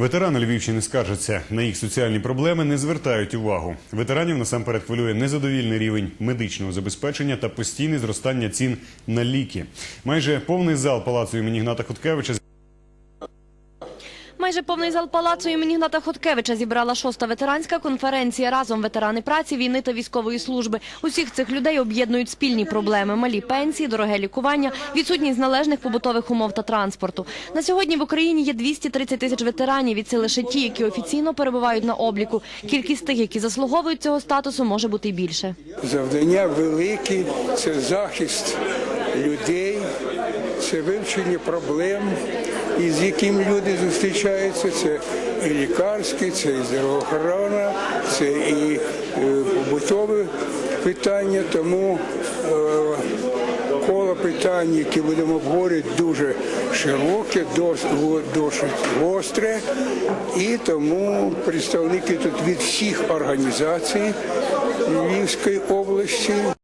Ветерани Львівщини скаржаться на їх соціальні проблеми, не звертають увагу. Ветеранів насамперед хвилює незадовільний рівень медичного забезпечення та постійне зростання цін на ліки. Майже повний зал палацу імені Гната Хоткевича Майже повний зал палацу імені Гната Хоткевича зібрала шоста ветеранська конференція разом ветерани праці, війни та військової служби. Усіх цих людей об'єднують спільні проблеми: малі пенсії, дороге лікування, відсутність належних побутових умов та транспорту. На сьогодні в Україні є 230 тисяч ветеранів, і це лише ті, які офіційно перебувають на обліку. Кількість тих, які заслуговують цього статусу, може бути й більше. Завдання великі це захист людей, це вивчення проблем, із якими люди зустрічаються. Це і лікарські, це і здравоохорона, це і е, побутові питання. Тому е, коло питань, які будемо обговорювати, дуже широке, досить гостре. І тому представники тут від всіх організацій Львівської області.